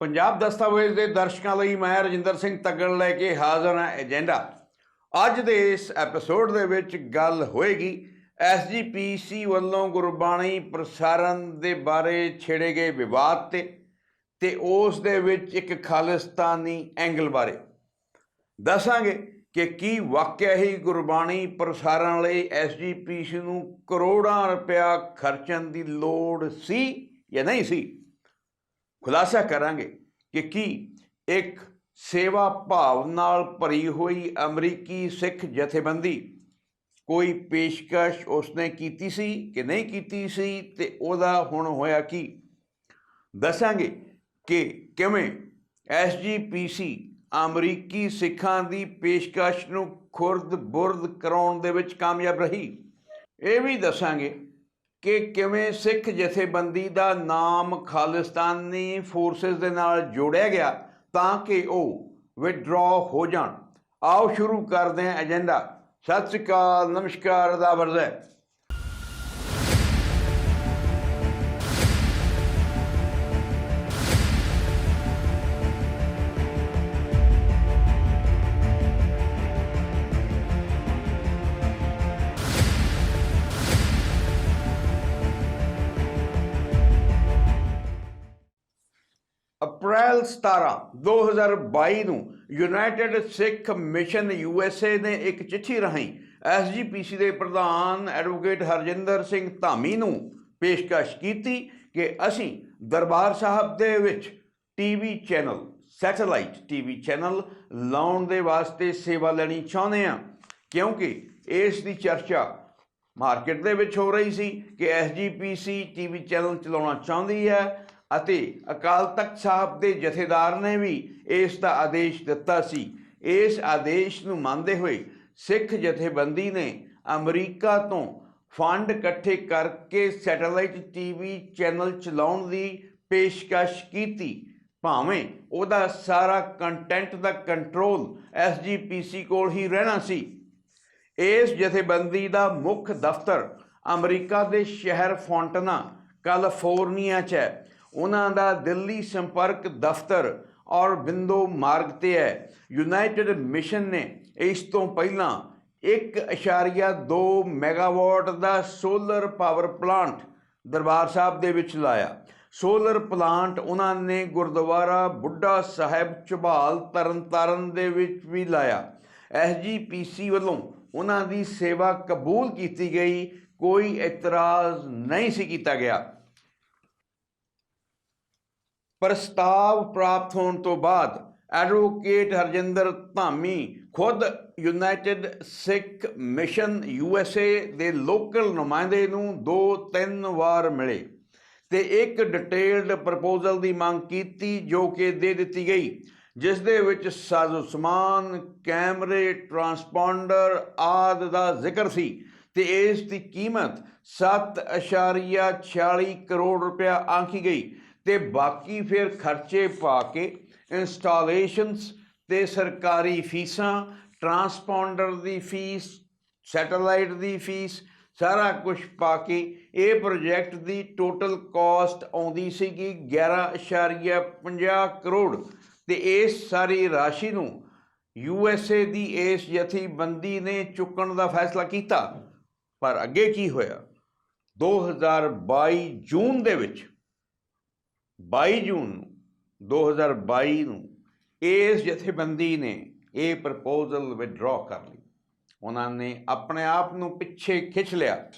ਪੰਜਾਬ ਦਸਤਾਵੇਜ਼ ਦੇ ਦਰਸ਼ਕਾਂ ਲਈ ਮੈਂ ਰਜਿੰਦਰ ਸਿੰਘ ਤੱਗੜ ਲੈ ਕੇ ਹਾਜ਼ਰ ਹਾਂ ਏਜੰਡਾ। ਅੱਜ ਦੇ ਇਸ ਐਪੀਸੋਡ ਦੇ ਵਿੱਚ ਗੱਲ ਹੋਏਗੀ ਐਸਜੀਪੀਸੀ ਵੱਲੋਂ ਗੁਰਬਾਣੀ ਪ੍ਰਸਾਰਣ ਦੇ ਬਾਰੇ ਛੇੜੇ ਗਏ ਵਿਵਾਦ ਤੇ ਤੇ ਉਸ ਦੇ ਵਿੱਚ ਇੱਕ ਖਾਲਿਸਤਾਨੀ ਐਂਗਲ ਬਾਰੇ। ਦੱਸਾਂਗੇ ਕਿ ਕੀ ਵਾਕਿਆ ਹੀ ਗੁਰਬਾਣੀ ਪ੍ਰਸਾਰਣ ਲਈ ਐਸਜੀਪੀਸੀ ਨੂੰ ਕਰੋੜਾਂ ਰੁਪਇਆ ਖਰਚਣ ਦੀ ਲੋੜ ਸੀ ਜਾਂ ਨਹੀਂ ਸੀ। ਖੁਲਾਸਾ ਕਰਾਂਗੇ ਕਿ ਕੀ ਇੱਕ ਸੇਵਾ ਭਾਵ ਨਾਲ ਭਰੀ ਹੋਈ ਅਮਰੀਕੀ ਸਿੱਖ ਜਥੇਬੰਦੀ ਕੋਈ ਪੇਸ਼ਕਸ਼ ਉਸਨੇ ਕੀਤੀ ਸੀ ਕਿ ਨਹੀਂ ਕੀਤੀ ਸੀ ਤੇ ਉਹਦਾ ਹੁਣ ਹੋਇਆ ਕੀ? ਦੱਸਾਂਗੇ ਕਿ ਕਿਵੇਂ ਐਸਜੀਪੀਸੀ ਅਮਰੀਕੀ ਸਿੱਖਾਂ ਦੀ ਪੇਸ਼ਕਸ਼ ਨੂੰ ਖੁਰਦ ਬੁਰਦ ਕਰਾਉਣ ਦੇ ਵਿੱਚ ਕਾਮਯਾਬ ਰਹੀ। ਇਹ ਵੀ ਦੱਸਾਂਗੇ ਕਿ ਕਿਵੇਂ ਸਿੱਖ ਜਥੇਬੰਦੀ ਦਾ ਨਾਮ ਖਾਲਿਸਤਾਨੀ ਫੋਰਸਸ ਦੇ ਨਾਲ ਜੋੜਿਆ ਗਿਆ ਤਾਂ ਕਿ ਉਹ ਵਿਡਰਾ ਹੋ ਜਾਣ। ਆਓ ਸ਼ੁਰੂ ਕਰਦੇ ਹਾਂ ਏਜੰਡਾ ਸਤਿ ਸ਼੍ਰੀ ਅਕਾਲ, ਨਮਸਕਾਰ ਦਾ ਵਰਜ਼ੈ ਅਪ੍ਰੈਲ 17 2022 ਨੂੰ ਯੂਨਾਈਟਿਡ ਸਿੱਖ ਮਿਸ਼ਨ ਯੂਐਸਏ ਨੇ ਇੱਕ ਚਿੱਠੀ ਰਾਹੀਂ ਐਸਜੀਪੀਸੀ ਦੇ ਪ੍ਰਧਾਨ ਐਡਵੋਕੇਟ ਹਰਜਿੰਦਰ ਸਿੰਘ ਧਾਮੀ ਨੂੰ ਪੇਸ਼ਕਸ਼ ਕੀਤੀ ਕਿ ਅਸੀਂ ਦਰਬਾਰ ਸਾਹਿਬ ਦੇ ਵਿੱਚ TV channel, satellite TV channel ਲਾਉਣ ਦੇ ਵਾਸਤੇ ਸੇਵਾ ਲੈਣੀ ਚਾਹੁੰਦੇ ਹਾਂ, ਕਿਉਂਕਿ ਇਸ ਦੀ ਚਰਚਾ ਮਾਰਕੀਟ ਦੇ ਵਿੱਚ ਹੋ ਰਹੀ ਸੀ ਕਿ ਐਸਜੀਪੀਸੀ ਟੀਵੀ ਚੈਨਲ ਚਲਾਉਣਾ ਚਾਹੁੰਦੀ ਹੈ। ਅਤੇ ਅਕਾਲ ਤਖਤ ਸਾਹਿਬ ਦੇ ਜਥੇਦਾਰ ਨੇ ਵੀ ਇਸ ਦਾ ਆਦੇਸ਼ ਦਿੱਤਾ ਸੀ। ਇਸ ਆਦੇਸ਼ ਨੂੰ ਮੰਨਦੇ ਹੋਏ ਸਿੱਖ ਜਥੇਬੰਦੀ ਨੇ ਅਮਰੀਕਾ ਤੋਂ ਫੰਡ ਇਕੱਠੇ ਕਰਕੇ ਸੈਟੇਲਾਈਟ ਟੀਵੀ ਚੈਨਲ ਚਲਾਉਣ ਦੀ ਪੇਸ਼ਕਸ਼ ਕੀਤੀ। ਭਾਵੇਂ ਉਹਦਾ ਸਾਰਾ ਕੰਟੈਂਟ ਦਾ ਕੰਟਰੋਲ ਐਸਜੀਪੀਸੀ ਕੋਲ ਹੀ ਰਹਿਣਾ ਸੀ। ਇਸ ਜਥੇਬੰਦੀ ਦਾ ਮੁੱਖ ਦਫ਼ਤਰ ਅਮਰੀਕਾ ਦੇ ਸ਼ਹਿਰ ਫੌਂਟਨਾ, ਕੈਲੀਫੋਰਨੀਆ 'ਚ ਹੈ। ਉਹਨਾਂ ਦਾ ਦਿੱਲੀ ਸੰਪਰਕ ਦਫ਼ਤਰ ਔਰ ਬਿੰਦੋ ਮਾਰਗ ਤੇ ਹੈ। ਯੂਨਾਈਟਿਡ ਮਿਸ਼ਨ ਨੇ ਇਸ ਤੋਂ ਪਹਿਲਾਂ 1.2 ਮੈਗਾਵਾਟ ਦਾ solar power plant Darbar Sahib ਦੇ ਵਿੱਚ ਲਾਇਆ। ਸੋਲਰ ਪਲਾਂਟ ਉਹਨਾਂ ਨੇ ਗੁਰਦੁਆਰਾ ਬੁੱਢਾ ਸਾਹਿਬ ਝਬਾਲ ਤਰਨਤਾਰਨ ਦੇ ਵਿੱਚ ਵੀ ਲਾਇਆ। ਐਸਜੀਪੀਸੀ ਵੱਲੋਂ ਉਹਨਾਂ ਦੀ ਸੇਵਾ ਕਬੂਲ ਕੀਤੀ ਗਈ। ਕੋਈ ਇਤਰਾਜ਼ ਨਹੀਂ ਸੀ ਕੀਤਾ ਗਿਆ। ਪ੍ਰਸਤਾਵ ਪ੍ਰਾਪਤ ਹੋਣ ਤੋਂ ਬਾਅਦ ਐਡਵੋਕੇਟ ਹਰਜਿੰਦਰ ਧਾਮੀ ਖੁਦ ਯੂਨਾਈਟਿਡ ਸਿੱਖ ਮਿਸ਼ਨ ਯੂਐਸਏ ਦੇ ਲੋਕਲ ਨੁਮਾਇੰਦੇ ਨੂੰ ਦੋ ਤਿੰਨ ਵਾਰ ਮਿਲੇ ਤੇ ਇੱਕ ਡਿਟੇਲਡ ਪ੍ਰਪੋਜ਼ਲ ਦੀ ਮੰਗ ਕੀਤੀ ਜੋ ਕਿ ਦੇ ਦਿੱਤੀ ਗਈ, ਜਿਸ ਦੇ ਵਿੱਚ ਸਾਜ਼ੋ ਸਮਾਨ ਕੈਮਰੇ, ਟਰਾਂਸਪੌਂਡਰ ਆਦਿ ਦਾ ਜ਼ਿਕਰ ਸੀ ਤੇ ਇਸ ਦੀ ਕੀਮਤ 7.46 ਕਰੋੜ ਰੁਪਇਆ ਆਂਕੀ ਗਈ ਤੇ ਬਾਕੀ ਫਿਰ ਖਰਚੇ ਪਾ ਕੇ ਇੰਸਟਾਲੇਸ਼ਨਸ ਤੇ ਸਰਕਾਰੀ ਫੀਸਾਂ ਟਰਾਂਸਪੌਂਡਰ ਦੀ ਫੀਸ ਸੈਟੇਲਾਈਟ ਦੀ ਫੀਸ, ਸਾਰਾ ਕੁਝ ਪਾ ਕੇ ਇਹ ਪ੍ਰੋਜੈਕਟ ਦੀ ਟੋਟਲ ਕਾਸਟ ਆਉਂਦੀ ਸੀਗੀ 11.50 ਕਰੋੜ। ਤੇ ਇਸ ਸਾਰੀ ਰਾਸ਼ੀ ਨੂੰ ਯੂਐਸਏ ਦੀ ਇਸ ਜਥੇਬੰਦੀ ਨੇ ਚੁੱਕਣ ਦਾ ਫੈਸਲਾ ਕੀਤਾ। ਪਰ ਅੱਗੇ ਕੀ ਹੋਇਆ? 2022 ਜੂਨ ਦੇ ਵਿੱਚ 22 ਜੂਨ ਨੂੰ 2022 ਨੂੰ ਇਸ ਜਥੇਬੰਦੀ ਨੇ ਇਹ ਪ੍ਰਪੋਜ਼ਲ ਵਿਡਰਾ ਕਰ ਲਈ। ਉਹਨਾਂ ਨੇ ਆਪਣੇ ਆਪ ਨੂੰ ਪਿੱਛੇ ਖਿੱਚ ਲਿਆ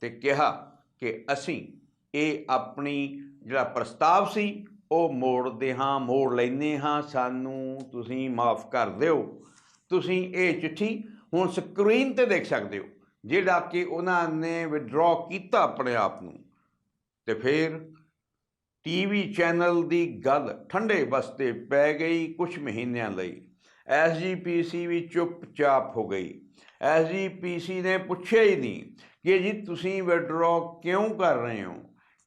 ਤੇ ਕਿਹਾ ਕਿ ਅਸੀਂ ਇਹ ਆਪਣੀ ਜਿਹੜਾ ਪ੍ਰਸਤਾਵ ਸੀ, ਉਹ ਮੋੜਦੇ ਹਾਂ, ਮੋੜ ਲੈਨੇ ਹਾਂ। ਸਾਨੂੰ ਤੁਸੀਂ ਮਾਫ ਕਰ ਦਿਓ। ਤੁਸੀਂ ਇਹ ਚਿੱਠੀ ਹੁਣ ਸਕਰੀਨ ਤੇ ਦੇਖ ਸਕਦੇ ਹੋ, ਜਿਹੜਾ ਕਿ ਉਹਨਾਂ ਨੇ ਵਿਡਰਾ ਕੀਤਾ ਆਪਣੇ ਆਪ ਨੂੰ। ਤੇ ਫਿਰ ਟੀਵੀ ਚੈਨਲ ਦੀ ਗੱਲ ਠੰਡੇ ਬਸਤੇ ਪੈ ਗਈ ਕੁਝ ਮਹੀਨਿਆਂ ਲਈ। ਐਸਜੀਪੀਸੀ ਵੀ ਚੁੱਪਚਾਪ ਹੋ ਗਈ। ਐਸਜੀਪੀਸੀ ਨੇ ਪੁੱਛਿਆ ਹੀ ਨਹੀਂ ਕਿ ਜੀ ਤੁਸੀਂ ਵਿਡਰਾ ਕਿਉਂ ਕਰ ਰਹੇ ਹੋ?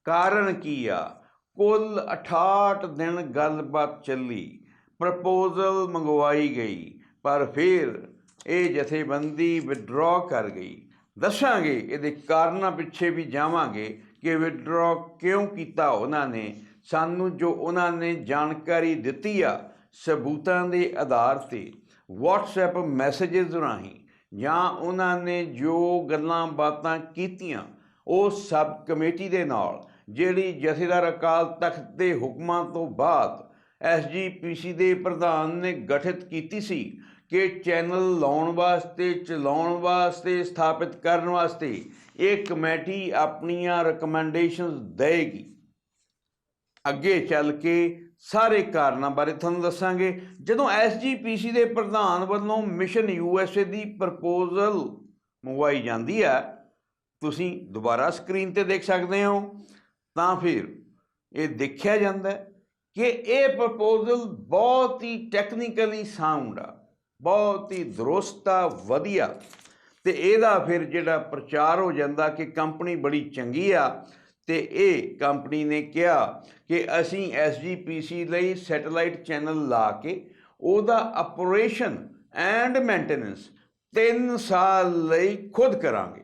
ਕਾਰਨ ਕੀ ਆ? ਕੁੱਲ 68 ਦਿਨ ਗੱਲਬਾਤ ਚੱਲੀ। ਪ੍ਰਪੋਜ਼ਲ ਮੰਗਵਾਈ ਗਈ, ਪਰ ਫਿਰ ਇਹ ਜਥੇਬੰਦੀ ਵਿਡਰਾ ਕਰ ਗਈ। ਦੱਸਾਂਗੇ ਇਹਦੇ ਕਾਰਨਾਂ ਪਿੱਛੇ ਵੀ ਜਾਵਾਂਗੇ ਕਿ ਵਿਡਰਾ ਕਿਉਂ ਕੀਤਾ ਉਹਨਾਂ ਨੇ? ਸਾਨੂੰ ਜੋ ਉਹਨਾਂ ਨੇ ਜਾਣਕਾਰੀ ਦਿੱਤੀ ਆ, ਸਬੂਤਾਂ ਦੇ ਆਧਾਰ ਤੇ, WhatsApp ਮੈਸੇजेस ਰਾਹੀਂ, ਜਾਂ ਉਹਨਾਂ ਨੇ ਜੋ ਗੱਲਾਂ ਬਾਤਾਂ ਕੀਤੀਆਂ, ਉਹ ਸਬ ਕਮੇਟੀ ਦੇ ਨਾਲ, ਜਿਹੜੀ ਜਥੇਦਾਰ ਅਕਾਲ ਤਖਤ ਦੇ ਹੁਕਮਾਂ ਤੋਂ ਬਾਅਦ ਐਸਜੀਪੀਸੀ ਦੇ ਪ੍ਰਧਾਨ ਨੇ ਗਠਿਤ ਕੀਤੀ ਸੀ ਕਿ ਚੈਨਲ ਲਾਉਣ ਵਾਸਤੇ, ਚਲਾਉਣ ਵਾਸਤੇ, ਸਥਾਪਿਤ ਕਰਨ ਵਾਸਤੇ ਇਹ ਕਮੇਟੀ ਆਪਣੀਆਂ ਰეკਮੈਂਡੇਸ਼ਨਸ ਦੇਗੀ ਅੱਗੇ ਚੱਲ ਕੇ ਸਾਰੇ ਕਾਰਨਾਂ ਬਾਰੇ ਤੁਹਾਨੂੰ ਦੱਸਾਂਗੇ। ਜਦੋਂ ਐਸਜੀਪੀਸੀ ਦੇ ਪ੍ਰਧਾਨ ਵੱਲੋਂ ਮਿਸ਼ਨ ਯੂਐਸਏ ਦੀ ਪ੍ਰਪੋਜ਼ਲ ਮੰਗਵਾਈ ਜਾਂਦੀ ਹੈ, ਤੁਸੀਂ ਦੁਬਾਰਾ ਸਕਰੀਨ ਤੇ ਦੇਖ ਸਕਦੇ ਹੋ, ਤਾਂ ਫਿਰ ਇਹ ਦੇਖਿਆ ਜਾਂਦਾ ਕਿ ਇਹ ਪ੍ਰਪੋਜ਼ਲ ਬਹੁਤ ਹੀ ਟੈਕਨੀਕਲੀ ਸਾਊਂਡ ਆ। ਬਹੁਤ ਹੀ ਦਰੁਸਤ ਆ, ਵਧੀਆ। ਤੇ ਇਹਦਾ ਫਿਰ ਜਿਹੜਾ ਪ੍ਰਚਾਰ ਹੋ ਜਾਂਦਾ ਕਿ ਕੰਪਨੀ ਬੜੀ ਚੰਗੀ ਆ, ਤੇ ਇਹ ਕੰਪਨੀ ਨੇ ਕਿਹਾ ਕਿ ਅਸੀਂ ਐਸਜੀਪੀਸੀ ਲਈ ਸੈਟੇਲਾਈਟ ਚੈਨਲ ਲਾ ਕੇ ਉਹਦਾ ਆਪਰੇਸ਼ਨ ਐਂਡ ਮੇਨਟੇਨੈਂਸ 3 ਸਾਲ ਲਈ ਖੁਦ ਕਰਾਂਗੇ।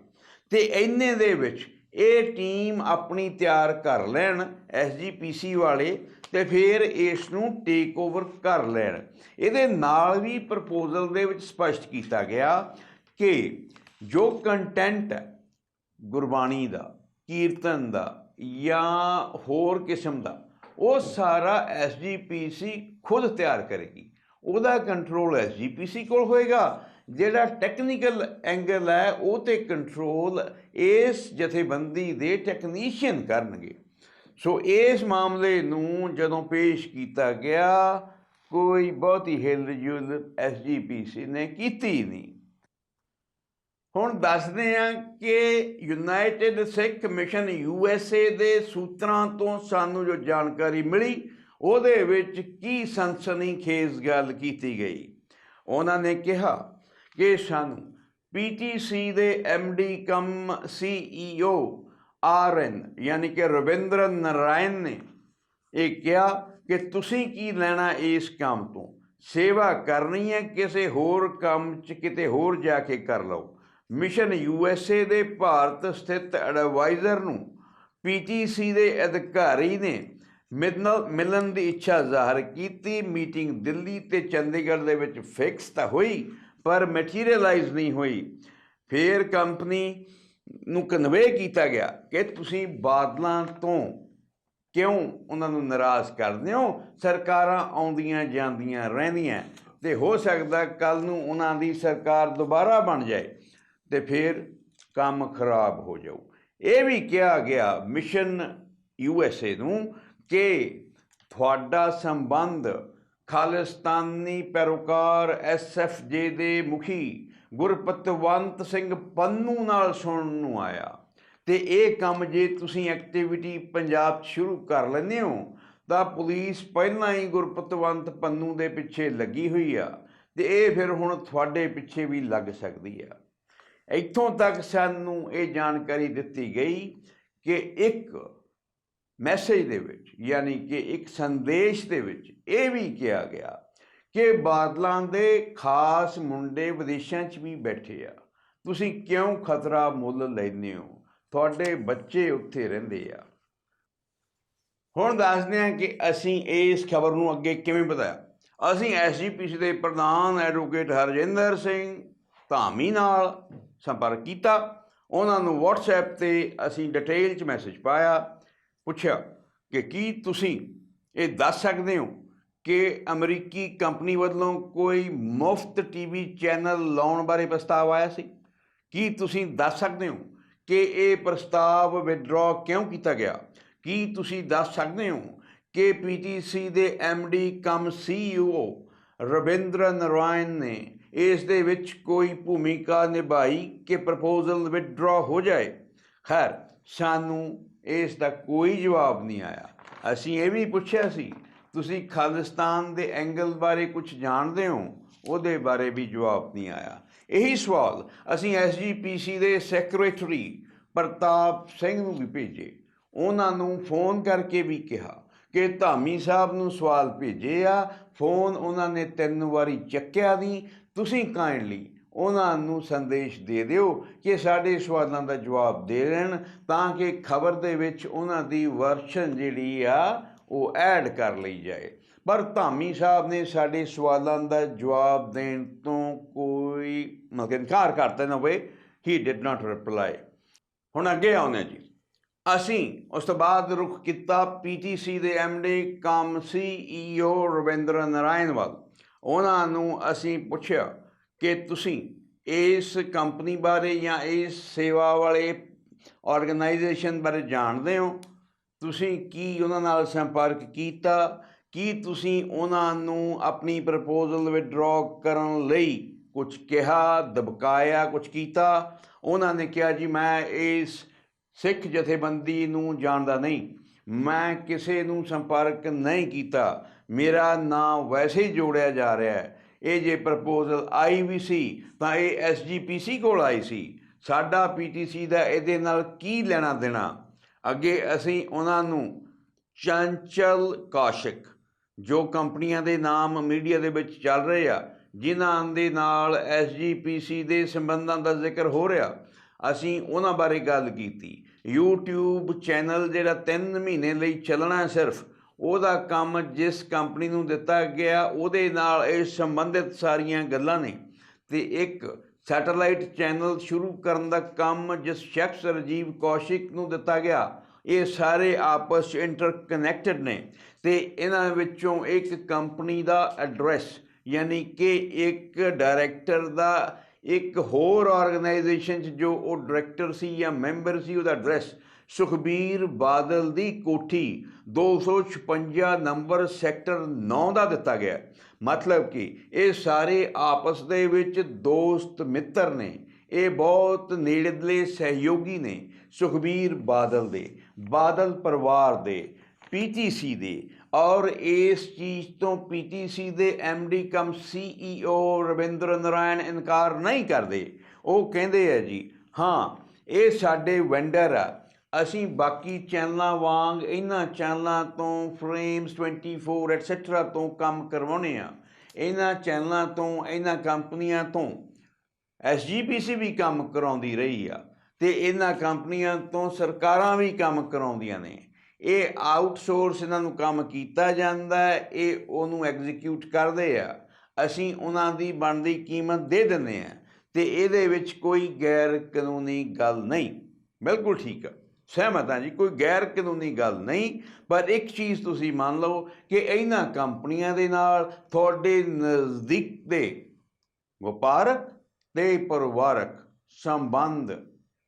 ਤੇ ਇੰਨੇ ਦੇ ਵਿੱਚ ਇਹ ਟੀਮ ਆਪਣੀ ਤਿਆਰ ਕਰ ਲੈਣ ਐਸਜੀਪੀਸੀ ਵਾਲੇ ਤੇ ਫਿਰ ਇਸ ਨੂੰ ਟੇਕ ਓਵਰ ਕਰ ਲੈਣ। ਇਹਦੇ ਨਾਲ ਵੀ ਪ੍ਰਪੋਜ਼ਲ ਦੇ ਵਿੱਚ ਸਪਸ਼ਟ ਕੀਤਾ ਗਿਆ ਕਿ ਜੋ ਕੰਟੈਂਟ ਹੈ ਗੁਰਬਾਣੀ ਦਾ, ਕੀਰਤਨ ਦਾ ਜਾਂ ਹੋਰ ਕਿਸਮ ਦਾ, ਉਹ ਸਾਰਾ ਐਸਜੀਪੀਸੀ ਖੁਦ ਤਿਆਰ ਕਰੇਗੀ। ਉਹਦਾ ਕੰਟਰੋਲ ਐਸਜੀਪੀਸੀ ਕੋਲ ਹੋਏਗਾ। ਜਿਹੜਾ ਟੈਕਨੀਕਲ ਐਂਗਲ ਹੈ, ਉਹ ਤੇ ਕੰਟਰੋਲ ਇਸ ਜਥੇਬੰਦੀ ਦੇ ਟੈਕਨੀਸ਼ੀਅਨ ਕਰਨਗੇ। ਸੋ ਇਸ ਮਾਮਲੇ ਨੂੰ ਜਦੋਂ ਪੇਸ਼ ਕੀਤਾ ਗਿਆ, ਕੋਈ ਬਹੁਤੀ ਹਿਲਜੁਲ ਐਸਜੀਪੀਸੀ ਨੇ ਕੀਤੀ ਨਹੀਂ। ਹੁਣ ਦੱਸਦੇ ਹਾਂ ਕਿ ਯੂਨਾਈਟਿਡ ਸਿੱਖ ਮਿਸ਼ਨ ਯੂਐਸਏ ਦੇ ਸੂਤਰਾਂ ਤੋਂ ਸਾਨੂੰ ਜੋ ਜਾਣਕਾਰੀ ਮਿਲੀ, ਉਹਦੇ ਵਿੱਚ ਕੀ ਸਨਸਨੀਖੇਜ਼ ਗੱਲ ਕੀਤੀ ਗਈ। ਉਹਨਾਂ ਨੇ ਕਿਹਾ ਕਿ ਸਾਨੂੰ ਪੀਟੀਸੀ ਦੇ ਡੀ ਕਮ ਸੀਈਓ ਆਰਐਨ, ਯਾਨੀ ਕਿ ਰਵਿੰਦਰ ਨਰਾਇਣ ਨੇ ਇਹ ਕਿਹਾ ਕਿ ਤੁਸੀਂ ਕੀ ਲੈਣਾ ਇਸ ਕੰਮ ਤੋਂ? ਸੇਵਾ ਕਰਨੀ ਹੈ ਕਿਸੇ ਹੋਰ ਕੰਮ 'ਚ, ਕਿਤੇ ਹੋਰ ਜਾ ਕੇ ਕਰ ਲਓ। ਮਿਸ਼ਨ ਯੂ ਐੱਸ ਏ ਦੇ ਭਾਰਤ ਸਥਿਤ ਐਡਵਾਈਜ਼ਰ ਨੂੰ ਪੀਟੀਸੀ ਦੇ ਅਧਿਕਾਰੀ ਨੇ ਮਿਲਣ ਮਿਲਣ ਦੀ ਇੱਛਾ ਜ਼ਾਹਰ ਕੀਤੀ। ਮੀਟਿੰਗ ਦਿੱਲੀ ਤੇ ਚੰਡੀਗੜ੍ਹ ਦੇ ਵਿੱਚ ਫਿਕਸ ਤਾਂ ਹੋਈ, ਪਰ ਮਟੀਰੀਅਲਾਈਜ਼ ਨਹੀਂ ਹੋਈ। ਫਿਰ ਕੰਪਨੀ ਨੂੰ ਕਨਵੇ ਕੀਤਾ ਗਿਆ ਕਿ ਤੁਸੀਂ ਬਾਦਲਾਂ ਤੋਂ ਕਿਉਂ ਉਹਨਾਂ ਨੂੰ ਨਾਰਾਜ਼ ਕਰਦੇ ਹੋ? ਸਰਕਾਰਾਂ ਆਉਂਦੀਆਂ ਜਾਂਦੀਆਂ ਰਹਿੰਦੀਆਂ। ਤੇ ਹੋ ਸਕਦਾ ਕੱਲ ਨੂੰ ਉਹਨਾਂ ਦੀ ਸਰਕਾਰ ਦੁਬਾਰਾ ਬਣ ਜਾਏ ਤੇ ਫਿਰ ਕੰਮ ਖਰਾਬ ਹੋ ਜਾਊ। ਇਹ ਵੀ ਕਿਹਾ ਗਿਆ ਮਿਸ਼ਨ ਯੂ ਐੱਸ ਏ ਨੂੰ ਕਿ ਤੁਹਾਡਾ ਸੰਬੰਧ ਖਾਲਿਸਤਾਨੀ ਪੈਰੋਕਾਰ ਐਸਐਫਜੇ ਦੇ ਮੁਖੀ ਗੁਰਪਤਵੰਤ ਸਿੰਘ ਪੰਨੂ ਨਾਲ ਸੁਣਨ ਨੂੰ ਆਇਆ। ਤੇ ਇਹ ਕੰਮ ਜੇ ਤੁਸੀਂ ਐਕਟੀਵਿਟੀ ਪੰਜਾਬ 'ਚ ਸ਼ੁਰੂ ਕਰ ਲੈਂਦੇ ਹੋ, ਤਾਂ ਪੁਲਿਸ ਪਹਿਲਾਂ ਹੀ ਗੁਰਪਤਵੰਤ ਪੰਨੂ ਦੇ ਪਿੱਛੇ ਲੱਗੀ ਹੋਈ ਆ ਤੇ ਇਹ ਫਿਰ ਹੁਣ ਤੁਹਾਡੇ ਪਿੱਛੇ ਵੀ ਲੱਗ ਸਕਦੀ ਆ। ਇੱਥੋਂ ਤੱਕ ਸਾਨੂੰ ਇਹ ਜਾਣਕਾਰੀ ਦਿੱਤੀ ਗਈ ਕਿ ਇੱਕ ਮੈਸੇਜ ਦੇ ਵਿੱਚ, ਯਾਨੀ ਕਿ ਇੱਕ ਸੰਦੇਸ਼ ਦੇ ਵਿੱਚ ਇਹ ਵੀ ਕਿਹਾ ਗਿਆ ਕਿ ਬਾਦਲਾਂ ਦੇ ਖਾਸ ਮੁੰਡੇ ਵਿਦੇਸ਼ਾਂ 'ਚ ਵੀ ਬੈਠੇ ਆ। ਤੁਸੀਂ ਕਿਉਂ ਖਤਰਾ ਮੁੱਲ ਲੈਂਦੇ ਹੋ? ਤੁਹਾਡੇ ਬੱਚੇ ਉੱਥੇ ਰਹਿੰਦੇ ਆ। ਹੁਣ ਦੱਸਦੇ ਹਾਂ ਕਿ ਅਸੀਂ ਇਸ ਖਬਰ ਨੂੰ ਅੱਗੇ ਕਿਵੇਂ ਵਧਾਇਆ। ਅਸੀਂ ਐਸਜੀਪੀਸੀ ਦੇ ਪ੍ਰਧਾਨ ਐਡਵੋਕੇਟ ਹਰਜਿੰਦਰ ਸਿੰਘ ਧਾਮੀ ਨਾਲ ਸੰਪਰਕ ਕੀਤਾ। ਉਹਨਾਂ ਨੂੰ WhatsApp ਤੇ ਅਸੀਂ ਡਿਟੇਲ 'ਚ ਮੈਸੇਜ ਪਾਇਆ। ਪੁੱਛਿਆ ਕਿ ਕੀ ਤੁਸੀਂ ਇਹ ਦੱਸ ਸਕਦੇ ਹੋ ਕਿ ਅਮਰੀਕੀ ਕੰਪਨੀ ਵੱਲੋਂ ਕੋਈ ਮੁਫਤ ਟੀਵੀ ਚੈਨਲ ਲਾਉਣ ਬਾਰੇ ਪ੍ਰਸਤਾਵ ਆਇਆ ਸੀ? ਕੀ ਤੁਸੀਂ ਦੱਸ ਸਕਦੇ ਹੋ ਕਿ ਇਹ ਪ੍ਰਸਤਾਵ ਵਿਡਰਾ ਕਿਉਂ ਕੀਤਾ ਗਿਆ? ਕੀ ਤੁਸੀਂ ਦੱਸ ਸਕਦੇ ਹੋ ਕਿ ਪੀਟੀਸੀ ਦੇ D cum CEO Ravinder Narayan ਨੇ ਇਸ ਦੇ ਵਿੱਚ ਕੋਈ ਭੂਮਿਕਾ ਨਿਭਾਈ ਕਿ ਪ੍ਰਪੋਜ਼ਲ ਵਿਡਰਾ ਹੋ ਜਾਏ? ਖੈਰ, ਸਾਨੂੰ ਇਸ ਦਾ ਕੋਈ ਜਵਾਬ ਨਹੀਂ ਆਇਆ। ਅਸੀਂ ਇਹ ਵੀ ਪੁੱਛਿਆ ਸੀ ਤੁਸੀਂ ਖਾਲਿਸਤਾਨ ਦੇ ਐਂਗਲ ਬਾਰੇ ਕੁਝ ਜਾਣਦੇ ਹੋ? ਉਹਦੇ ਬਾਰੇ ਵੀ ਜਵਾਬ ਨਹੀਂ ਆਇਆ। ਇਹੀ ਸਵਾਲ ਅਸੀਂ ਐਸਜੀਪੀਸੀ ਦੇ ਸੈਕਟਰੀ ਪ੍ਰਤਾਪ ਸਿੰਘ ਨੂੰ ਵੀ ਭੇਜੇ। ਉਹਨਾਂ ਨੂੰ ਫੋਨ ਕਰਕੇ ਵੀ ਕਿਹਾ ਕਿ ਧਾਮੀ ਸਾਹਿਬ ਨੂੰ ਸਵਾਲ ਭੇਜੇ ਆ। ਫੋਨ ਉਹਨਾਂ ਨੇ ਤਿੰਨ ਵਾਰੀ ਚੱਕਿਆ ਨਹੀਂ। ਤੁਸੀਂ ਕਾਇੰਡਲੀ ਉਹਨਾਂ ਨੂੰ ਸੰਦੇਸ਼ ਦੇ ਦਿਓ ਕਿ ਸਾਡੇ ਸਵਾਲਾਂ ਦਾ ਜਵਾਬ ਦੇ ਦੇਣ ਤਾਂ ਕਿ ਖਬਰ ਦੇ ਵਿੱਚ ਉਹਨਾਂ ਦੀ ਵਰਸ਼ਨ ਜਿਹੜੀ ਆ ਉਹ ਐਡ ਕਰ ਲਈ ਜਾਏ। ਪਰ ਧਾਮੀ ਸਾਹਿਬ ਨੇ ਸਾਡੇ ਸਵਾਲਾਂ ਦਾ ਜਵਾਬ ਦੇਣ ਤੋਂ ਕੋਈ ਮਤਲਬ ਇਨਕਾਰ ਕਰਤਾ ਨਾ ਹੋਵੇ। ਹੀ ਡਿਡ ਨਾਟ ਰਿਪਲਾਈ ਹੁਣ ਅੱਗੇ ਆਉਂਦੇ ਜੀ। ਅਸੀਂ ਉਸ ਤੋਂ ਬਾਅਦ ਰੁਖ ਕੀਤਾ ਪੀਟੀਸੀ ਦੇ MD cum CEO Ravinder Narayan ਵੱਲ। ਉਹਨਾਂ ਨੂੰ ਅਸੀਂ ਪੁੱਛਿਆ ਕਿ ਤੁਸੀਂ ਇਸ ਕੰਪਨੀ ਬਾਰੇ ਜਾਂ ਇਸ ਸੇਵਾ ਵਾਲੇ ਆਰਗੇਨਾਈਜੇਸ਼ਨ ਬਾਰੇ ਜਾਣਦੇ ਹੋ? ਤੁਸੀਂ ਕੀ ਉਹਨਾਂ ਨਾਲ ਸੰਪਰਕ ਕੀਤਾ? ਕੀ ਤੁਸੀਂ ਉਹਨਾਂ ਨੂੰ ਆਪਣੀ ਪ੍ਰਪੋਜ਼ਲ ਵਿਡਰਾਅ ਕਰਨ ਲਈ ਕੁਝ ਕਿਹਾ, ਦਬਕਾਇਆ, ਕੁਝ ਕੀਤਾ? ਉਹਨਾਂ ਨੇ ਕਿਹਾ, ਜੀ, ਮੈਂ ਇਸ ਸਿੱਖ ਜਥੇਬੰਦੀ ਨੂੰ ਜਾਣਦਾ ਨਹੀਂ। ਮੈਂ ਕਿਸੇ ਨੂੰ ਸੰਪਰਕ ਨਹੀਂ ਕੀਤਾ। ਮੇਰਾ ਨਾਂ ਵੈਸੇ ਹੀ ਜੋੜਿਆ ਜਾ ਰਿਹਾ ਹੈ। ਇਹ ਜੇ ਪ੍ਰਪੋਜ਼ਲ ਆਈ ਵੀ ਸੀ, ਤਾਂ ਇਹ ਐਸਜੀਪੀਸੀ ਕੋਲ ਆਈ ਸੀ। ਸਾਡਾ ਪੀਟੀਸੀ ਦਾ ਇਹਦੇ ਨਾਲ ਕੀ ਲੈਣਾ ਦੇਣਾ ਅੱਗੇ ਅਸੀਂ ਉਹਨਾਂ ਨੂੰ ਚੰਚਲ ਕੌਸ਼ਿਕ, ਜੋ ਕੰਪਨੀਆਂ ਦੇ ਨਾਮ ਮੀਡੀਆ ਦੇ ਵਿੱਚ ਚੱਲ ਰਹੇ ਆ, ਜਿਨ੍ਹਾਂ ਦੇ ਨਾਲ ਐਸਜੀਪੀਸੀ ਦੇ ਸੰਬੰਧਾਂ ਦਾ ਜ਼ਿਕਰ ਹੋ ਰਿਹਾ, ਅਸੀਂ ਉਹਨਾਂ ਬਾਰੇ ਗੱਲ ਕੀਤੀ। YouTube ਚੈਨਲ ਜਿਹੜਾ 3 ਮਹੀਨੇ ਲਈ ਚੱਲਣਾ ਸਿਰਫ, ਉਹਦਾ ਕੰਮ ਜਿਸ ਕੰਪਨੀ ਨੂੰ ਦਿੱਤਾ ਗਿਆ, ਉਹਦੇ ਨਾਲ ਇਹ ਸੰਬੰਧਿਤ ਸਾਰੀਆਂ ਗੱਲਾਂ ਨੇ। ਤੇ ਇੱਕ ਸੈਟੇਲਾਈਟ ਚੈਨਲ ਸ਼ੁਰੂ ਕਰਨ ਦਾ ਕੰਮ ਜਿਸ ਸ਼ਖਸ ਰਜੀਵ ਕੌਸ਼ਿਕ ਨੂੰ ਦਿੱਤਾ ਗਿਆ, ਇਹ ਸਾਰੇ ਆਪਸ 'ਚ ਇੰਟਰਕਨੈਕਟਡ ਨੇ ਤੇ ਇਹਨਾਂ ਵਿੱਚੋਂ ਇੱਕ ਕੰਪਨੀ ਦਾ ਐਡਰੈਸ ਯਾਨੀ ਕਿ ਇੱਕ ਡਾਇਰੈਕਟਰ ਦਾ ਇੱਕ ਹੋਰ ਆਰਗੇਨਾਈਜੇਸ਼ਨ 'ਚ ਜੋ ਉਹ ਡਾਇਰੈਕਟਰ ਸੀ ਜਾਂ ਮੈਂਬਰ ਸੀ ਉਹਦਾ ਐਡਰੈਸ ਸੁਖਬੀਰ ਬਾਦਲ ਦੀ ਕੋਠੀ 256 ਨੰਬਰ ਸੈਕਟਰ 9 ਦਾ ਦਿੱਤਾ ਗਿਆ। ਮਤਲਬ ਕਿ? ਇਹ ਸਾਰੇ ਆਪਸ ਦੇ ਵਿੱਚ ਦੋਸਤ ਮਿੱਤਰ ਨੇ। ਇਹ ਬਹੁਤ ਨੇੜਲੇ ਸਹਿਯੋਗੀ ਨੇ, ਸੁਖਬੀਰ ਬਾਦਲ ਦੇ, ਬਾਦਲ ਪਰਿਵਾਰ ਦੇ ਪੀਟੀਸੀ ਦੇ ਔਰ ਇਸ ਚੀਜ਼ ਤੋਂ ਪੀਟੀਸੀ ਦੇ D cum CEO Ravinder Narayan ਇਨਕਾਰ ਨਹੀਂ ਕਰਦੇ। ਉਹ ਕਹਿੰਦੇ ਆ ਜੀ, ਹਾਂ, ਇਹ ਸਾਡੇ ਵੈਂਡਰ ਆ। ਅਸੀਂ ਬਾਕੀ ਚੈਨਲਾਂ ਵਾਂਗ ਇਹਨਾਂ ਚੈਨਲਾਂ ਤੋਂ ਫਰੇਮਸ 24 ਐਟਸੈਟਰਾ ਤੋਂ ਕੰਮ ਕਰਵਾਉਣੇ ਆ ਇਹਨਾਂ ਚੈਨਲਾਂ ਤੋਂ, ਇਹਨਾਂ ਕੰਪਨੀਆਂ ਤੋਂ ਐਸਜੀਪੀਸੀ ਵੀ ਕੰਮ ਕਰਾਉਂਦੀ ਰਹੀ ਆ ਤੇ ਇਹਨਾਂ ਕੰਪਨੀਆਂ ਤੋਂ ਸਰਕਾਰਾਂ ਵੀ ਕੰਮ ਕਰਾਉਂਦੀਆਂ ਨੇ। ਇਹ ਆਊਟਸੋਰਸ ਇਹਨਾਂ ਨੂੰ ਕੰਮ ਕੀਤਾ ਜਾਂਦਾ ਹੈ, ਇਹ ਉਹਨੂੰ ਐਗਜ਼ੀਕਿਊਟ ਕਰਦੇ ਆ। ਅਸੀਂ ਉਹਨਾਂ ਦੀ ਬਣਦੀ ਕੀਮਤ ਦੇ ਦਿੰਦੇ ਆ ਤੇ ਇਹਦੇ ਵਿੱਚ ਕੋਈ ਗੈਰ ਕਾਨੂੰਨੀ ਗੱਲ ਨਹੀਂ। ਬਿਲਕੁਲ ਠੀਕ ਆ। ਸਹਿਮਤ ਹਾਂ ਜੀ, ਕੋਈ ਗੈਰ ਕਾਨੂੰਨੀ ਗੱਲ ਨਹੀਂ, ਪਰ ਇੱਕ ਚੀਜ਼ ਤੁਸੀਂ ਮੰਨ ਲਓ ਕਿ ਇਹਨਾਂ ਕੰਪਨੀਆਂ ਦੇ ਨਾਲ ਤੁਹਾਡੇ ਨਜ਼ਦੀਕ ਦੇ ਵਪਾਰਕ ਤੇ ਪਰਿਵਾਰਕ ਸੰਬੰਧ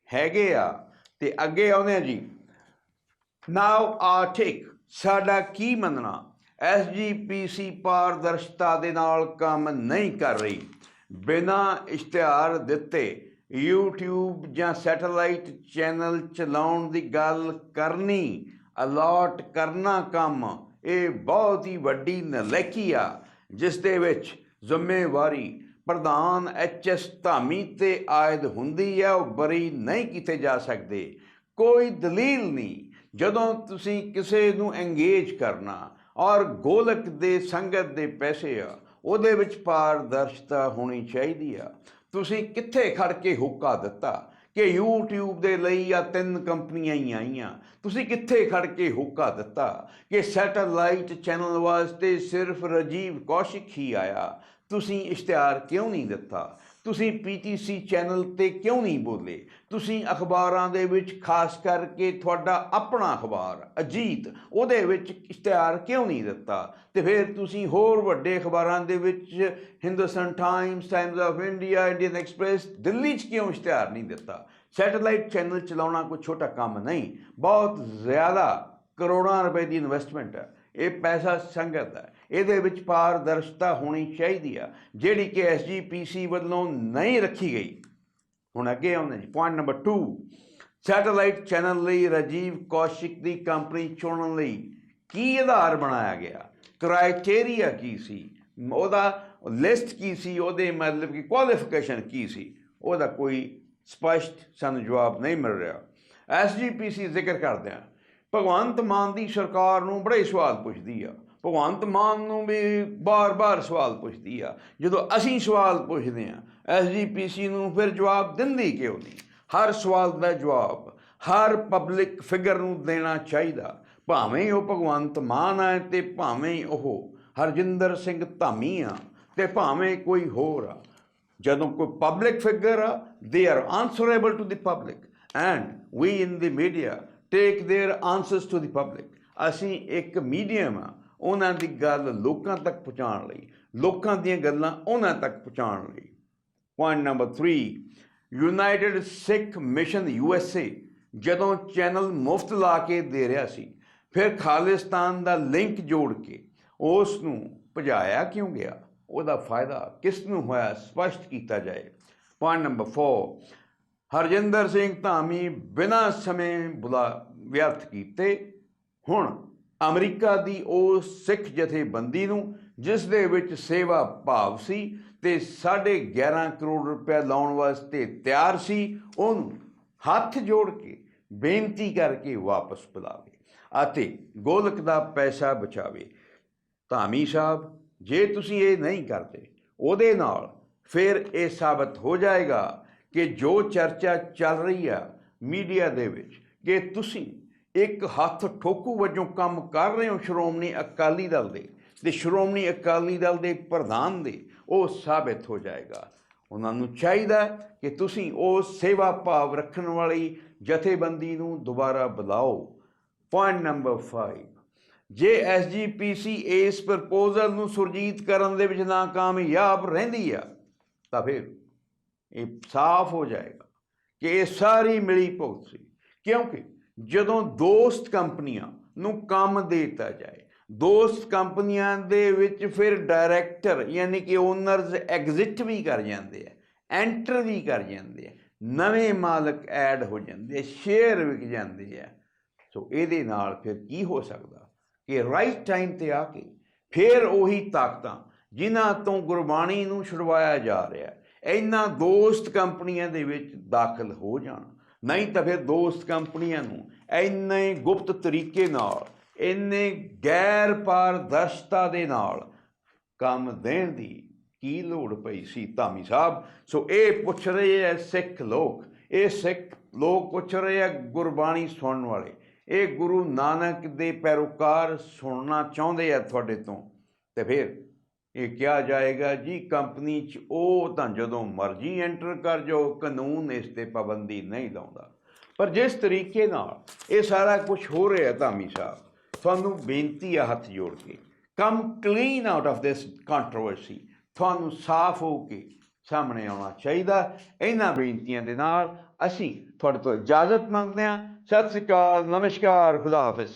ਹੈਗੇ ਆ ਤੇ ਅੱਗੇ ਆਉਂਦੇ ਆ ਜੀ। ਨਾਓ ਆ ਟੇਕ ਸਾਡਾ ਕੀ ਮੰਨਣਾ? ਐਸਜੀਪੀਸੀ ਪਾਰਦਰਸ਼ਤਾ ਦੇ ਨਾਲ ਕੰਮ ਨਹੀਂ ਕਰ ਰਹੀ। ਬਿਨਾ ਇਸ਼ਤਿਹਾਰ ਦਿੱਤੇ YouTube ਜਾਂ ਸੈਟੇਲਾਈਟ ਚੈਨਲ ਚਲਾਉਣ ਦੀ ਗੱਲ ਕਰਨੀ, ਅਲਾਟ ਕਰਨਾ ਕੰਮ, ਇਹ ਬਹੁਤ ਹੀ ਵੱਡੀ ਨਲੈਕੀ ਆ, ਜਿਸ ਦੇ ਵਿੱਚ ਜ਼ਿੰਮੇਵਾਰੀ ਪ੍ਰਧਾਨ ਐਚਐਸ ਧਾਮੀ ਤੇ ਆਇਦ ਹੁੰਦੀ ਹੈ ਉਹ ਬਰੀ ਨਹੀਂ ਕੀਤੇ ਜਾ ਸਕਦੇ। ਕੋਈ ਦਲੀਲ ਨਹੀਂ, ਜਦੋਂ ਤੁਸੀਂ ਕਿਸੇ ਨੂੰ ਐਂਗੇਜ ਕਰਨਾ ਔਰ ਗੋਲਕ ਦੇ ਸੰਗਤ ਦੇ ਪੈਸੇ ਆ, ਉਹਦੇ ਵਿੱਚ ਪਾਰਦਰਸ਼ਤਾ ਹੋਣੀ ਚਾਹੀਦੀ ਆ। ਤੁਸੀਂ ਕਿੱਥੇ ਖੜ ਕੇ ਹੋਕਾ ਦਿੱਤਾ ਕਿ YouTube ਦੇ ਲਈ ਆ ਤਿੰਨ ਕੰਪਨੀਆਂ ਹੀ ਆਈਆਂ? ਤੁਸੀਂ ਕਿੱਥੇ ਖੜ ਕੇ ਹੋਕਾ ਦਿੱਤਾ ਕਿ ਸੈਟਲਾਈਟ ਚੈਨਲ ਵਾਸਤੇ ਸਿਰਫ ਰਜੀਵ ਕੌਸ਼ਿਕ ਹੀ ਆਇਆ? ਤੁਸੀਂ ਇਸ਼ਤਿਹਾਰ ਕਿਉਂ ਨਹੀਂ ਦਿੱਤਾ? ਤੁਸੀਂ ਪੀਟੀਸੀ ਚੈਨਲ ਤੇ ਕਿਉਂ ਨਹੀਂ ਬੋਲੇ? ਤੁਸੀਂ ਅਖਬਾਰਾਂ ਦੇ ਵਿੱਚ ਖਾਸ ਕਰਕੇ ਤੁਹਾਡਾ ਆਪਣਾ ਅਖਬਾਰ, ਅਜੀਤ, ਉਹਦੇ ਵਿੱਚ ਇਸ਼ਤਿਹਾਰ ਕਿਉਂ ਨਹੀਂ ਦਿੱਤਾ? ਤੇ ਫਿਰ ਤੁਸੀਂ ਹੋਰ ਵੱਡੇ ਅਖਬਾਰਾਂ ਦੇ ਵਿੱਚ Hindustan Times Times of India Indian Express Delhi 'ਚ ਕਿਉਂ ਇਸ਼ਤਿਹਾਰ ਨਹੀਂ ਦਿੱਤਾ? ਸੈਟੇਲਾਈਟ ਚੈਨਲ ਚਲਾਉਣਾ ਕੋਈ ਛੋਟਾ ਕੰਮ ਨਹੀਂ, ਬਹੁਤ ਜ਼ਿਆਦਾ ਕਰੋੜਾਂ ਰੁਪਏ ਦੀ ਇਨਵੈਸਟਮੈਂਟ ਹੈ। ਇਹ ਪੈਸਾ ਸੰਗਤ ਹੈ। ਇਹਦੇ ਵਿੱਚ ਪਾਰਦਰਸ਼ਤਾ ਹੋਣੀ ਚਾਹੀਦੀ ਆ। ਜਿਹੜੀ ਕਿ ਐਸਜੀਪੀਸੀ ਵੱਲੋਂ ਨਹੀਂ ਰੱਖੀ ਗਈ। ਹੁਣ ਅੱਗੇ ਆਉਂਦੇ ਜੀ ਪੁਆਇੰਟ ਨੰਬਰ 2 ਸੈਟੇਲਾਈਟ ਚੈਨਲ ਲਈ ਰਾਜੀਵ ਕੌਸ਼ਿਕ ਦੀ ਕੰਪਨੀ ਚੁਣਨ ਲਈ ਕੀ ਆਧਾਰ ਬਣਾਇਆ ਗਿਆ? ਕ੍ਰਾਈਟੇਰੀਆ ਕੀ ਸੀ? ਉਹਦਾ ਲਿਸਟ ਕੀ ਸੀ? ਉਹਦੇ ਮਤਲਬ ਕਿ ਕੁਆਲੀਫਿਕੇਸ਼ਨ ਕੀ ਸੀ? ਉਹਦਾ ਕੋਈ ਸਪਸ਼ਟ ਸਾਨੂੰ ਜਵਾਬ ਨਹੀਂ ਮਿਲ ਰਿਹਾ। ਐਸਜੀਪੀਸੀ ਜ਼ਿਕਰ ਕਰਦੇ ਆ ਭਗਵੰਤ ਮਾਨ ਦੀ ਸਰਕਾਰ ਨੂੰ ਬੜੇ ਸਵਾਲ ਪੁੱਛਦੀ ਆ। ਭਗਵੰਤ ਮਾਨ ਨੂੰ ਵੀ ਬਾਰ-ਬਾਰ ਸਵਾਲ ਪੁੱਛਦੀ ਆ। ਜਦੋਂ ਅਸੀਂ ਸਵਾਲ ਪੁੱਛਦੇ ਆ ਐਸਜੀਪੀਸੀ ਨੂੰ ਫਿਰ ਜਵਾਬ ਦਿੰਦੀ ਕਿਉਂ ਨਹੀਂ? ਹਰ ਸਵਾਲ ਦਾ ਜਵਾਬ, ਹਰ ਪਬਲਿਕ ਫਿਗਰ ਨੂੰ ਦੇਣਾ ਚਾਹੀਦਾ। ਭਾਵੇਂ ਉਹ ਭਗਵੰਤ ਮਾਨ ਹੈ ਤੇ ਭਾਵੇਂ ਉਹ ਹਰਜਿੰਦਰ ਸਿੰਘ ਧਾਮੀ ਆ ਤੇ ਭਾਵੇਂ ਕੋਈ ਹੋਰ ਆ। ਜਦੋਂ ਕੋਈ ਪਬਲਿਕ ਫਿਗਰ ਆ they are answerable to the public and we in the media take their answers to the public ਅਸੀਂ ਇੱਕ ਮੀਡੀਅਮ ਆ ਉਹਨਾਂ ਦੀ ਗੱਲ ਲੋਕਾਂ ਤੱਕ ਪਹੁੰਚਾਉਣ ਲਈ ਲੋਕਾਂ ਦੀਆਂ ਗੱਲਾਂ ਉਹਨਾਂ ਤੱਕ ਪਹੁੰਚਾਉਣ ਲਈ point number 3 united Sikh mission USA ਜਦੋਂ ਚੈਨਲ ਮੁਫਤ ਲਾ ਕੇ ਦੇ ਰਿਹਾ ਸੀ ਫਿਰ ਖਾਲਿਸਤਾਨ ਦਾ ਲਿੰਕ ਜੋੜ ਕੇ ਉਸ ਨੂੰ ਭਜਾਇਆ ਕਿਉਂ ਗਿਆ ਉਹਦਾ ਫਾਇਦਾ ਕਿਸ ਨੂੰ ਹੋਇਆ ਸਪਸ਼ਟ ਕੀਤਾ ਜਾਏ ਪੁਆਇੰਟ ਨੰਬਰ 4 ਹਰਜਿੰਦਰ ਸਿੰਘ ਧਾਮੀ ਬਿਨਾਂ ਸਮੇਂ ਬੁਲਾ, ਵਿਅਰਥ ਕੀਤੇ। ਹੁਣ ਅਮਰੀਕਾ ਦੀ ਉਹ ਸਿੱਖ ਜਥੇਬੰਦੀ ਨੂੰ, ਜਿਸ ਦੇ ਵਿੱਚ ਸੇਵਾ ਭਾਵ ਸੀ ਤੇ 11.5 ਕਰੋੜ ਰੁਪਏ ਲਾਉਣ ਵਾਸਤੇ ਤਿਆਰ ਸੀ, ਉਹਨੂੰ ਹੱਥ ਜੋੜ ਕੇ ਬੇਨਤੀ ਕਰਕੇ ਵਾਪਸ ਬੁਲਾਵੇ ਅਤੇ ਗੋਲਕ ਦਾ ਪੈਸਾ ਬਚਾਵੇ। ਧਾਮੀ ਸਾਹਿਬ, ਜੇ ਤੁਸੀਂ ਇਹ ਨਹੀਂ ਕਰਦੇ, ਉਹਦੇ ਨਾਲ ਫਿਰ ਇਹ ਸਾਬਤ ਹੋ ਜਾਏਗਾ ਕਿ ਜੋ ਚਰਚਾ ਚੱਲ ਰਹੀ ਆ ਮੀਡੀਆ ਦੇ ਵਿੱਚ, ਕਿ ਤੁਸੀਂ ਇੱਕ ਹੱਥ ਠੋਕੂ ਵਜੋਂ ਕੰਮ ਕਰ ਰਹੇ ਹੋ ਸ਼੍ਰੋਮਣੀ ਅਕਾਲੀ ਦਲ ਦੇ, ਤੇ ਸ਼੍ਰੋਮਣੀ ਅਕਾਲੀ ਦਲ ਦੇ ਪ੍ਰਧਾਨ ਦੇ, ਉਹ ਸਾਬਤ ਹੋ ਜਾਏਗਾ। ਉਹਨਾਂ ਨੂੰ ਚਾਹੀਦਾ ਕਿ ਤੁਸੀਂ ਉਹ ਸੇਵਾ ਭਾਵ ਰੱਖਣ ਵਾਲੀ ਜਥੇਬੰਦੀ ਨੂੰ ਦੁਬਾਰਾ ਬੁਲਾਓ। ਪੁਆਇੰਟ ਨੰਬਰ 5 ਜੇ ਐਸਜੀਪੀਸੀ ਇਸ ਪ੍ਰਪੋਜ਼ਲ ਨੂੰ ਸੁਰਜੀਤ ਕਰਨ ਦੇ ਵਿੱਚ ਨਾਕਾਮਯਾਬ ਰਹਿੰਦੀ ਆ, ਤਾਂ ਫਿਰ ਇਹ ਸਾਫ਼ ਹੋ ਜਾਏਗਾ ਕਿ ਇਹ ਸਾਰੀ ਮਿਲੀ ਭੁਗਤ ਸੀ। ਕਿਉਂਕਿ ਜਦੋਂ ਦੋਸਤ ਕੰਪਨੀਆਂ ਨੂੰ ਕੰਮ ਦੇ ਦਿੱਤਾ ਜਾਏ, ਦੋਸਤ ਕੰਪਨੀਆਂ ਦੇ ਵਿੱਚ ਫਿਰ ਡਾਇਰੈਕਟਰ ਯਾਨੀ ਕਿ ਓਨਰਸ ਐਗਜ਼ਿਟ ਵੀ ਕਰ ਜਾਂਦੇ ਆ ਐਂਟਰ ਵੀ ਕਰ ਜਾਂਦੇ ਆ, ਨਵੇਂ ਮਾਲਕ ਐਡ ਹੋ ਜਾਂਦੇ ਆ ਸ਼ੇਅਰ ਵਿਕ ਜਾਂਦੇ ਆ। ਸੋ ਇਹਦੇ ਨਾਲ ਫਿਰ ਕੀ ਹੋ ਸਕਦਾ ਕਿ ਰਾਈਟ ਟਾਈਮ ਤੇ ਆ ਕੇ ਫਿਰ ਉਹੀ ਤਾਕਤਾਂ ਜਿਨ੍ਹਾਂ ਤੋਂ ਗੁਰਬਾਣੀ ਨੂੰ ਛੁਡਵਾਇਆ ਜਾ ਰਿਹਾ ਇਹਨਾਂ ਦੋਸਤ ਕੰਪਨੀਆਂ ਦੇ ਵਿੱਚ ਦਾਖਲ ਹੋ ਜਾਣ। ਨਹੀਂ ਤਾਂ ਫਿਰ ਦੋਸਤ ਕੰਪਨੀਆਂ ਨੂੰ ਇੰਨੇ ਗੁਪਤ ਤਰੀਕੇ ਨਾਲ, ਇੰਨੇ ਗੈਰ ਪਾਰਦਰਸ਼ਤਾ ਦੇ ਨਾਲ ਕੰਮ ਦੇਣ ਦੀ ਕੀ ਲੋੜ ਪਈ ਸੀ ਧਾਮੀ ਸਾਹਿਬ? ਸੋ ਇਹ ਪੁੱਛ ਰਹੇ ਐ ਸਿੱਖ ਲੋਕ, ਇਹ ਸਿੱਖ ਲੋਕ ਪੁੱਛ ਰਹੇ ਐ ਗੁਰਬਾਣੀ ਸੁਣਨ ਵਾਲੇ। ਇਹ ਗੁਰੂ ਨਾਨਕ ਦੇ ਪੈਰੋਕਾਰ ਸੁਣਨਾ ਚਾਹੁੰਦੇ ਆ ਤੁਹਾਡੇ ਤੋਂ। ਤੇ ਫਿਰ ਇਹ ਕਿਹਾ ਜਾਏਗਾ, ਜੀ ਕੰਪਨੀ 'ਚ ਉਹ ਤਾਂ ਜਦੋਂ ਮਰਜ਼ੀ ਐਂਟਰ ਕਰ ਜਾਓ, ਕਾਨੂੰਨ ਇਸ ਤੇ ਪਾਬੰਦੀ ਨਹੀਂ ਲਾਉਂਦਾ। ਪਰ ਜਿਸ ਤਰੀਕੇ ਨਾਲ ਇਹ ਸਾਰਾ ਕੁਝ ਹੋ ਰਿਹਾ ਧਾਮੀ ਸਾਹਿਬ, ਤੁਹਾਨੂੰ ਬੇਨਤੀ ਆ ਹੱਥ ਜੋੜ ਕੇ come clean out of this controversy ਤੁਹਾਨੂੰ ਸਾਫ਼ ਹੋ ਕੇ ਸਾਹਮਣੇ ਆਉਣਾ ਚਾਹੀਦਾ। ਇਹਨਾਂ ਬੇਨਤੀਆਂ ਦੇ ਨਾਲ ਅਸੀਂ ਤੁਹਾਡੇ ਤੋਂ ਇਜਾਜ਼ਤ ਮੰਗਦੇ ਹਾਂ। ਸਤਿ ਸ੍ਰੀ ਅਕਾਲ, ਨਮਸਕਾਰ, ਖੁਦਾ ਹਾਫਿਜ਼।